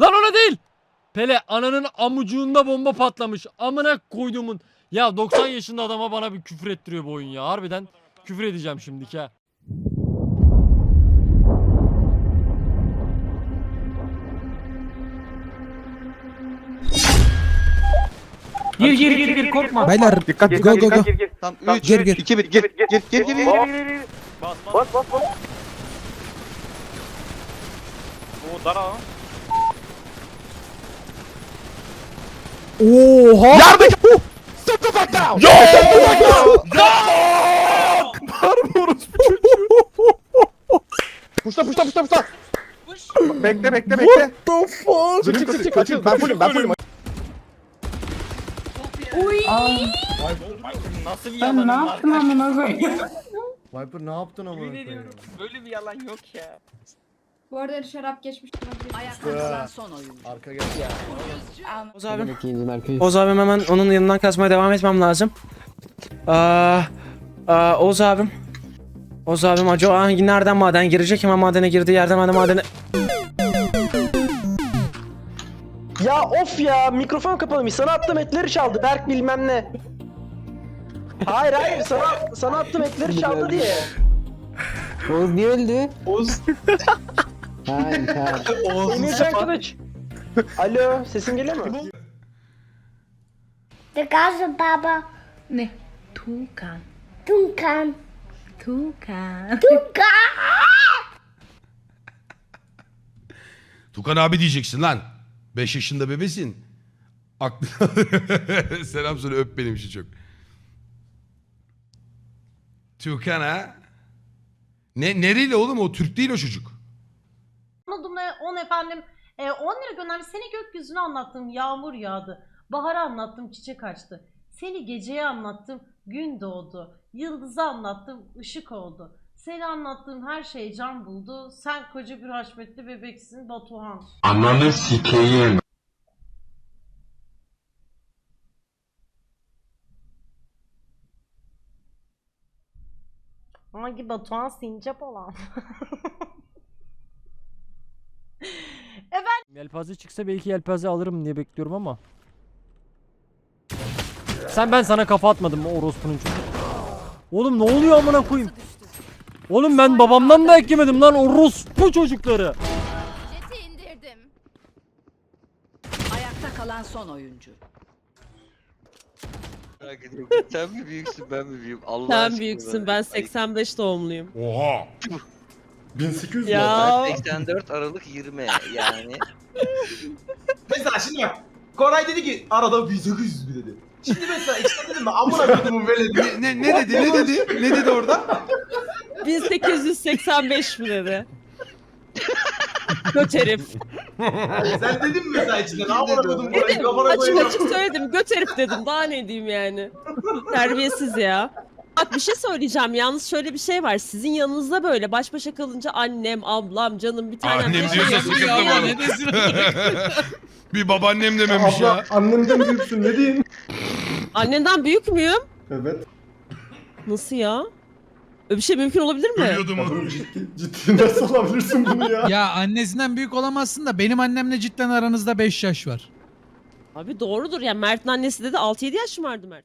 Lan ona değil. Pele ananın amucuğunda bomba patlamış. Amına koyduğumun. Ya 90 yaşında adama bana bir küfür ettiriyor bu oyun ya. Harbiden küfür edeceğim şimdiki ha. Gir gir gir gir korkma. Beyler Dikkat Go, dikkat go, go. gir gir. Tamam Tamam, 3 gir, gir. 2 1 gir gir gir gir gir gir. Bas bas. Bas bas. Oo dara. Oha! Yardım! Stop the fuck down! Puşla puşla puşla puşla. Bekle bekle bekle. The fuck? Çık çık çık kaçın. Ben fullüm ben fullüm. Uy. Nasıl bir Sen yalan? ne yaptın amına koyayım? Viper ne yaptın? Yemin ediyorum böyle bir yalan yok ya. Bu arada şarap geçmiş. Ayakta kalan son oyuncu. Arka gel. Oz abim. Oz abim hemen onun yanından kazmaya devam etmem lazım. Aa, aa, Oz abim. Oz abim acaba hangi nereden maden girecek? Hemen madene girdiği yerden hadi madene... Ya of ya mikrofon kapalıymış. Sana attım etleri çaldı. Berk bilmem ne. Hayır hayır sana sana attım etleri çaldı diye. Oğuz niye öldü? Oğuz. Hayır, hayır. Emircan Kılıç. Alo sesin geliyor mu? The Gaza Baba. Ne? Tukan. Tunkan. Tukan. Tunkan. Tukan abi diyeceksin lan. 5 yaşında bebesin. Aklına... Selam söyle öp benim için çok. Tukan ha? Ne, nereli oğlum o? Türk değil o çocuk. Ne on efendim e, 10 lira göndermiş. Seni gökyüzünü anlattım yağmur yağdı. Baharı anlattım çiçek açtı. Seni geceye anlattım gün doğdu. Yıldızı anlattım ışık oldu. Seni anlattığım her şey can buldu. Sen koca bir haşmetli bebeksin Batuhan. Ananı sikeyim. Hangi Batuhan sincap olan? Yelpaze çıksa belki yelpaze alırım diye bekliyorum ama. Sen ben sana kafa atmadım mı orospunun çocuğu? Oğlum ne oluyor amına koyayım? Oğlum ben babamdan da eklemedim lan orospu çocukları. Jeti indirdim. Ayakta kalan son oyuncu. Merak ediyorum. Sen mi büyüksün ben mi büyüğüm? Allah Sen aşkına büyüksün. be. Ben Ay, 85 doğumluyum. Oha. 1800 Ya. Ben 84 Aralık 20 yani. Mesela şimdi bak. Koray dedi ki arada 1800 bir dedi. Şimdi mesela işte dedim ben amına koyduğumun veledi. Ne, ne, ne dedi? Ne dedi? Ne dedi orada? 1885 mi dedi? Göt herif. Sen dedin mi mesela içinde ne amına koydum Dedim. Açık açık söyledim. Göt herif dedim. Daha ne diyeyim yani. Terbiyesiz ya. Bak bir şey söyleyeceğim. Yalnız şöyle bir şey var. Sizin yanınızda böyle baş başa kalınca annem, ablam, canım bir tane Annem diyorsa sıkıntı var. Bir babaannem dememiş ya. annemden büyüksün ne diyeyim? Annenden büyük müyüm? Evet. Nasıl ya? Öyle bir şey mümkün olabilir mi? Ölüyordum onu. Ciddi, ciddi nasıl alabilirsin bunu ya? Ya annesinden büyük olamazsın da benim annemle cidden aranızda 5 yaş var. Abi doğrudur ya. Mert'in annesi dedi 6-7 yaş mı vardı Mert?